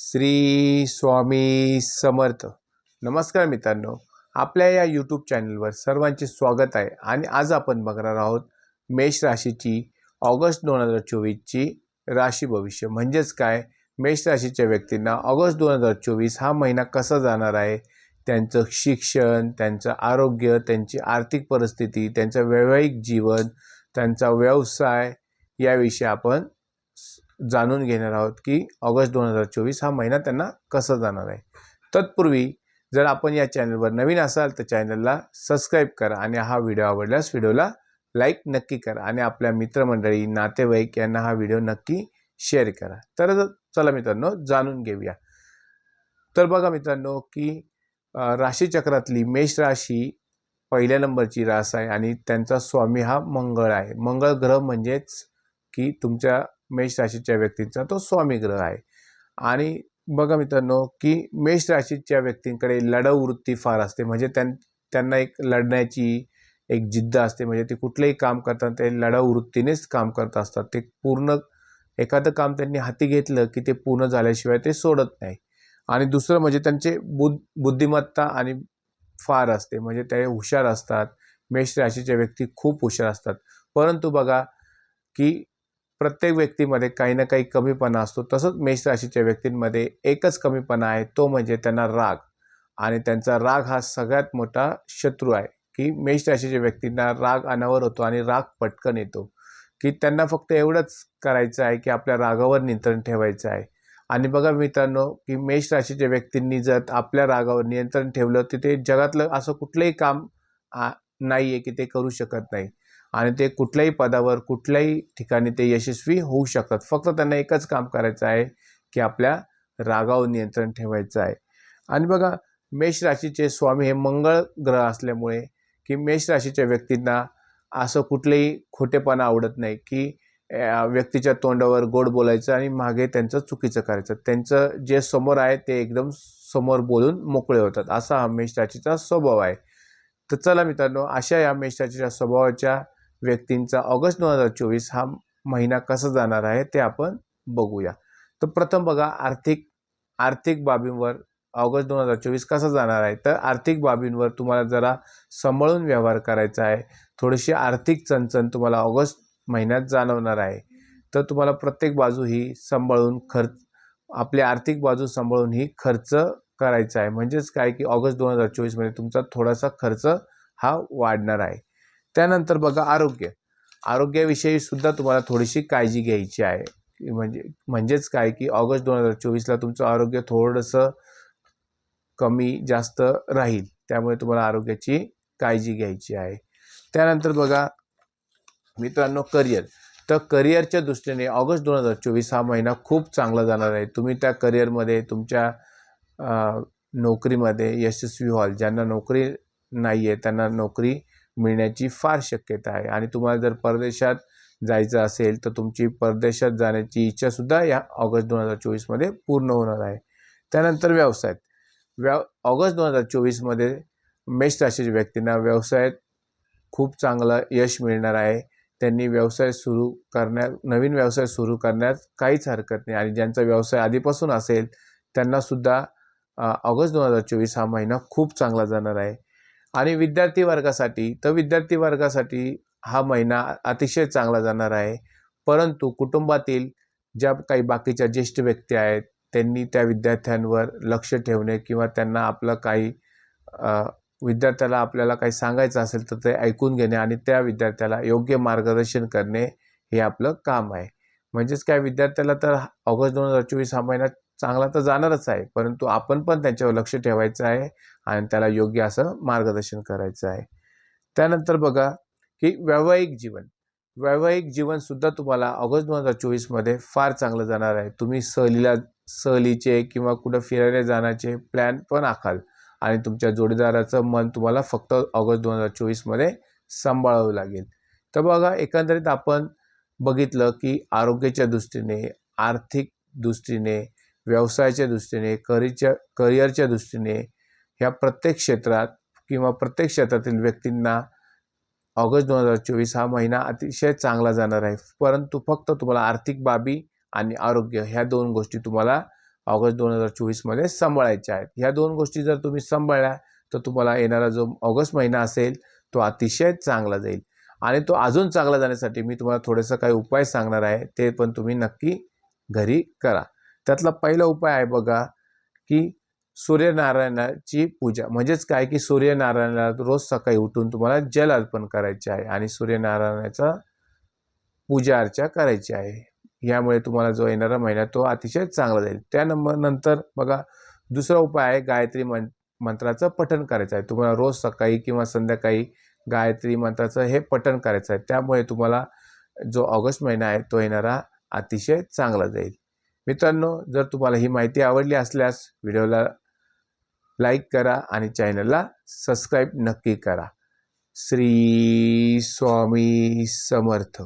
श्री स्वामी समर्थ. नमस्कार मित्रांनो आपल्या या यूट्यूब चॅनलवर सर्वांचे स्वागत आहे आणि आज आपण बघणार आहोत मेष राशीची ऑगस्ट दोन हजार चोवीसची राशी भविष्य. म्हणजेच काय? मेष राशीच्या व्यक्तींना ऑगस्ट दोन हजार चोवीस हा महिना कसा जाणार आहे? त्यांचं शिक्षण त्यांचं आरोग्य त्यांची आर्थिक परिस्थिती त्यांचं वैवाहिक जीवन त्यांचा व्यवसाय याविषयी आपण जाणून घेणार आहोत की ऑगस्ट दोन हजार चोवीस हा महिना त्यांना कसा जाणार आहे. तत्पूर्वी जर आपण या चॅनलवर नवीन असाल तर चॅनलला सबस्क्राईब करा आणि हा व्हिडिओ आवडल्यास व्हिडिओला लाईक नक्की करा आणि आपल्या मित्रमंडळी नातेवाईक यांना हा व्हिडिओ नक्की शेअर करा. तर चला मित्रांनो जाणून घेऊया. तर बघा मित्रांनो की राशीचक्रातली मेष राशी पहिल्या नंबरची रास आहे आणि त्यांचा स्वामी हा मंगळ आहे. मंगळ ग्रह म्हणजेच की तुमच्या मेष राशीच्या व्यक्तींचा तो स्वामी ग्रह आहे. आणि बघा मित्रांनो की मेष राशीच्या व्यक्तींकडे लढाऊ वृत्ती फार असते. म्हणजे त्यां त्यांना एक लढण्याची एक जिद्द असते. म्हणजे ते कुठलंही काम करतात ते लढाऊ वृत्तीनेच काम करत असतात. ते पूर्ण एखादं काम त्यांनी हाती घेतलं की ते पूर्ण झाल्याशिवाय ते सोडत नाही. आणि दुसरं म्हणजे त्यांचे बुद्ध बुद्धिमत्ता आणि फार असते. म्हणजे ते हुशार असतात. मेष राशीच्या व्यक्ती खूप हुशार असतात. परंतु बघा की प्रत्येक व्यक्तीमध्ये काही ना काही कमीपणा असतो. तसंच मेष राशीच्या व्यक्तींमध्ये एकच कमीपणा आहे तो म्हणजे त्यांना राग. आणि त्यांचा राग हा सगळ्यात मोठा शत्रू आहे की मेष राशीच्या व्यक्तींना राग अनावर होतो आणि राग पटकन येतो. की त्यांना फक्त एवढंच करायचं आहे की आपल्या रागावर नियंत्रण ठेवायचं आहे. आणि बघा मित्रांनो की मेष राशीच्या व्यक्तींनी जर आपल्या रागावर नियंत्रण ठेवलं तिथे जगातलं असं कुठलंही काम नाही आहे की ते करू शकत नाही. आणि ते कुठल्याही पदावर कुठल्याही ठिकाणी ते यशस्वी होऊ शकतात फक्त त्यांना एकच काम करायचं आहे की आपल्या रागावर नियंत्रण ठेवायचं आहे. आणि बघा मेष राशीचे स्वामी हे मंगळ ग्रह असल्यामुळे की मेष राशीच्या व्यक्तींना असं कुठलेही खोटेपणा आवडत नाही की व्यक्तीच्या तोंडावर गोड बोलायचं आणि मागे त्यांचं चुकीचं करायचं. त्यांचं जे समोर आहे ते एकदम समोर बोलून मोकळे होतात. असा हा मेष राशीचा स्वभाव आहे. तर चला मित्रांनो अशा या मेष राशीच्या स्वभावाच्या व्यक्तींचा ऑगस्ट दोन हजार चोवीस हा महिना कसा जाणार आहे ते आपण बघूया. तर प्रथम बघा आर्थिक आर्थिक बाबींवर ऑगस्ट दोन हजार चोवीस कसा जाणार आहे? तर आर्थिक बाबींवर तुम्हाला जरा सांभाळून व्यवहार करायचा आहे. थोडीशी आर्थिक चणचण तुम्हाला ऑगस्ट महिन्यात जाणवणार आहे. तर तुम्हाला प्रत्येक बाजू ही सांभाळून खर्च आपली आर्थिक बाजू सांभाळून ही खर्च करायचा आहे. म्हणजेच काय की ऑगस्ट दोन हजार चोवीसमध्ये तुमचा थोडासा खर्च हा वाढणार आहे. त्यानंतर बघा आरोग्य. आरोग्याविषयी सुद्धा तुम्हाला थोडीशी काळजी घ्यायची आहे. म्हणजे म्हणजेच काय की ऑगस्ट दोन हजार चोवीसला तुमचं आरोग्य थोडंसं कमी जास्त राहील. त्यामुळे तुम्हाला आरोग्याची काळजी घ्यायची आहे. त्यानंतर बघा मित्रांनो करिअर. तर करिअरच्या दृष्टीने ऑगस्ट दोन हजार चोवीस हा महिना खूप चांगला जाणार आहे. तुम्ही त्या करिअरमध्ये तुमच्या नोकरीमध्ये यशस्वी व्हाल. ज्यांना नोकरी नाही आहे त्यांना नोकरी मिळण्याची फार शक्यता आहे. आणि तुम्हाला जर परदेशात जायचं असेल तर तुमची परदेशात जाण्याची इच्छासुद्धा या ऑगस्ट दोन हजार चोवीसमध्ये पूर्ण होणार आहे. त्यानंतर व्यवसायात व्या ऑगस्ट दोन हजार चोवीसमध्ये मेष राशीच्या व्यक्तींना व्यवसायात खूप चांगलं यश मिळणार आहे. त्यांनी व्यवसाय सुरू करण्यात नवीन व्यवसाय सुरू करण्यात काहीच हरकत नाही. आणि ज्यांचा व्यवसाय आधीपासून असेल त्यांनासुद्धा ऑगस्ट दोन हजार चोवीस हा महिना खूप चांगला जाणार आहे. आणि विद्यार्थी वर्गासाठी तर विद्यार्थी वर्गासाठी हा महिना अतिशय चांगला जाणार आहे. परंतु कुटुंबातील ज्या काही बाकीच्या ज्येष्ठ व्यक्ती आहेत त्यांनी त्या विद्यार्थ्यांवर लक्ष ठेवणे किंवा त्यांना आपलं काही विद्यार्थ्याला आपल्याला काही सांगायचं असेल तर ते ऐकून घेणे आणि त्या विद्यार्थ्याला योग्य मार्गदर्शन करणे हे आपलं काम आहे. म्हणजेच काय विद्यार्थ्याला तर ऑगस्ट दोन हजार चोवीस हा महिना चांगला तर जाणारच आहे परंतु आपण पण त्यांच्यावर लक्ष ठेवायचं आहे आणि त्याला योग्य असं मार्गदर्शन करायचं आहे. त्यानंतर बघा की वैवाहिक जीवन. वैवाहिक जीवनसुद्धा तुम्हाला ऑगस्ट दोन हजार चोवीसमध्ये फार चांगलं जाणार आहे. तुम्ही सहलीला सहलीचे किंवा कुठं फिरायला जाण्याचे प्लॅन पण आखाल आणि तुमच्या जोडीदाराचं मन तुम्हाला फक्त ऑगस्ट दोन हजार चोवीसमध्ये सांभाळावं लागेल. तर बघा एकंदरीत आपण बघितलं की आरोग्याच्या दृष्टीने आर्थिक दृष्टीने व्यवसायाच्या दृष्टीने करिच्या करिअरच्या दृष्टीने ह्या प्रत्येक क्षेत्रात किंवा प्रत्येक क्षेत्रातील व्यक्तींना ऑगस्ट दोन हजार चोवीस हा महिना अतिशय चांगला जाणार आहे. परंतु फक्त तुम्हाला आर्थिक बाबी आणि आरोग्य ह्या दोन गोष्टी तुम्हाला ऑगस्ट दोन हजार चोवीसमध्ये सांभाळायच्या आहेत. ह्या दोन गोष्टी जर तुम्ही सांभाळल्या तर तुम्हाला येणारा जो ऑगस्ट महिना असेल तो अतिशय चांगला जाईल. आणि तो अजून चांगला जाण्यासाठी मी तुम्हाला थोडंसं काही उपाय सांगणार आहे ते पण तुम्ही नक्की घरी करा. त्यातला पहिला उपाय आहे बघा की सूर्यनारायणाची पूजा. म्हणजेच काय की सूर्यनारायणाला रोज सकाळी उठून तुम्हाला जल अर्पण करायचे आहे आणि सूर्यनारायणाचा पूजा अर्चा करायची आहे. यामुळे तुम्हाला जो येणारा महिना तो अतिशय चांगला जाईल. त्या नंबर नंतर बघा दुसरा उपाय आहे गायत्री मं मंत्राचं पठण करायचं आहे. तुम्हाला रोज सकाळी किंवा संध्याकाळी गायत्री मंत्राचं हे पठण करायचं आहे. त्यामुळे तुम्हाला जो ऑगस्ट महिना आहे तो येणारा अतिशय चांगला जाईल. मित्रांनो जर तुम्हाला ही माहिती आवडली असल्यास व्हिडिओला लाईक करा आणि चॅनलला सबस्क्राईब नक्की करा. श्री स्वामी समर्थ.